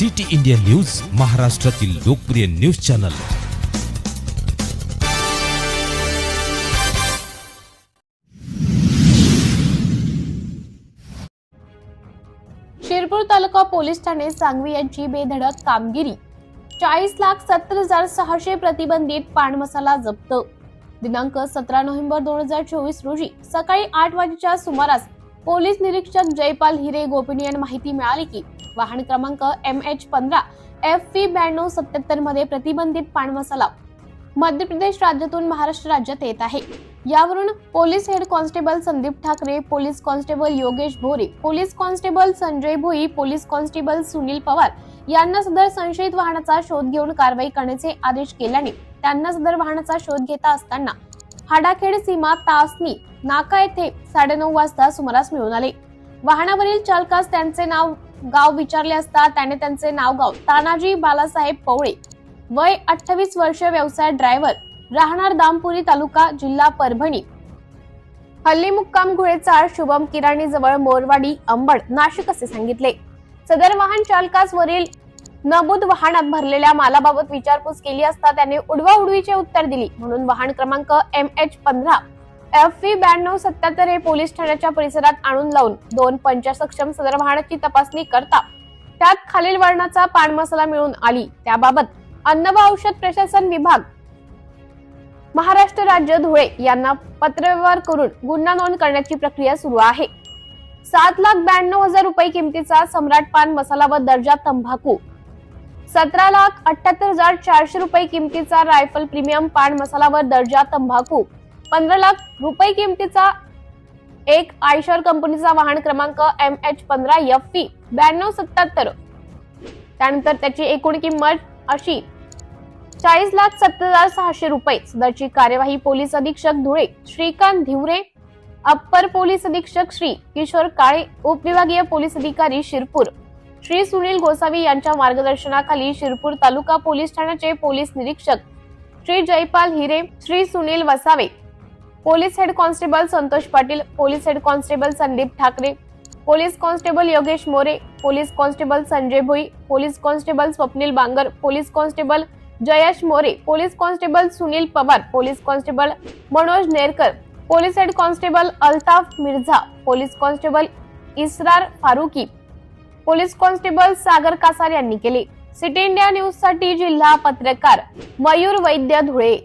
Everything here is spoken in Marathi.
सिटी इंडिया न्यूज महाराष्ट्रातील लोकप्रिय news channel. Shirpur taluka police Thane Sangvi यांची बेधडक कामगिरी. चाळीस लाख सत्तर हजार सहाशे प्रतिबंधित पान मसाला जप्त. दिनांक सतरा नोव्हेंबर दोन हजार चोवीस रोजी सकाळी आठ वाजेच्या सुमारास पोलीस निरीक्षक जयपाल हिरे गोपिनी माहिती मिळाली की वाहन क्रमांक एम एच पंधरा एफ व्ही ब्याण्णव सत्याहत्तरमध्ये प्रतिबंधित पान मसाला मध्य प्रदेश राज्यातून महाराष्ट्र राज्यात येत आहे. यावरून police head constable Sandeep Thackeray police constable Yogesh Bhore police constable Sanjay Bhoi police constable Sunil Pawar यांना सदर संशयित वाहनाचा शोध घेऊन कारवाई करण्याचे आदेश केल्याने त्यांना सदर वाहनाचा शोध घेता असताना हाडाखेड सीमा तासनी नाका येथे साडेनऊ वाजता सुमारास मिळून आले. वाहनावरील चालकास त्यांचे नाव गाव विचारले असता त्याने त्यांचे नाव गाव तानाजी बालासाहेब पवळे. वय अठ्ठावीस वर्ष व्यवसाय ड्रायव्हर राहणार दामपुरी तालुका जिल्हा परभणी. हल्ली मुक्काम घुळेचाळ शुभम किराणी जवळ मोरवाडी अंबड नाशिक असे सांगितले. सदर वाहन चालकास वरील नमूद वाहनात भरलेल्या मालाबाबत विचारपूस केली असता त्याने उडवा उडवीचे उत्तर दिली. म्हणून वाहन क्रमांक एम एच पंधरा एफ व्ही ब्याण्णव सत्याहत्तर हे पोलीस ठाण्याच्या परिसरात आणून लावून दोन पंचसक्षम सदर वाहनाची तपासणी करता. त्यात खालील वर्णाचा पान मसाला मिळून आली. त्याबाबत अन्न व औषध प्रशासन विभाग महाराष्ट्र राज्य धुळे यांना पत्रव्यवहार करून गुन्हा नोंद करण्याची प्रक्रिया सुरू आहे. सात लाख ब्याण्णव हजार रुपये किमतीचा सम्राट पान मसाला व दर्जा तंबाखू सतरा लाख अठ्याहत्तर हजार चारशे रुपये किमतीचा रायफल प्रीमियम पान मसाला व दर्जा तंबाखू. पंधरा लाख रुपये किमतीचा एक आयशर कंपनीचा वाहन क्रमांक एम एच पंधरा एफ पी ब्याण्णव सत्याहत्तर. त्यानंतर त्याची एकूण किंमत अशी चाळीस लाख सत्तर हजार सहाशे रुपये. सदरची कार्यवाही पोलीस अधीक्षक धुळे श्रीकांत धिवरे अप्पर पोलीस अधीक्षक श्री किशोर काळे उपविभागीय पोलीस अधिकारी शिरपूर. श्री सुनील गोसावी यांच्या मार्गदर्शनाखाली शिरपूर तालुका पोलीस ठाण्याचे पोलीस निरीक्षक Shri Jaypal Hire Shri Sunil Vasave police head constable Santosh Patil police head constable Sandeep Thackeray police constable Yogesh More police constable Sanjay Bhoi police constable Swapnil Bangar police constable Jayesh More police constable Sunil Pawar police constable Manoj Nerkar police head constable Altaf Mirza police constable Israr Farooqui police constable Sagar Kasar यांनी केले. सिटी इंडिया न्यूजसाठी जिल्हा पत्रकार मयूर वैद्य धुळे.